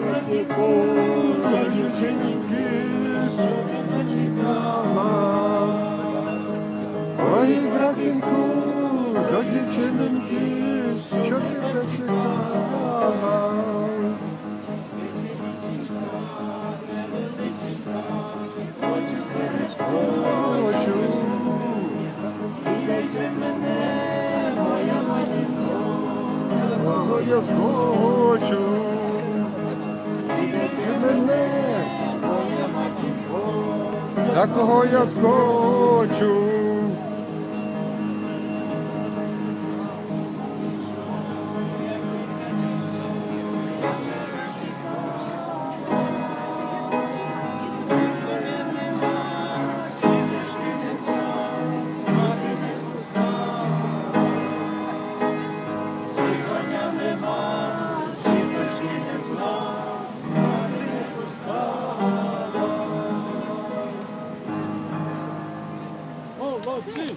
моя дівчиненьки, що не чекала. Ой, братинку, до дівчиненьки, що ти зачекала. Хочу. Дійте мене, моя матінко, кого я схочу. За кого я схочу. love too.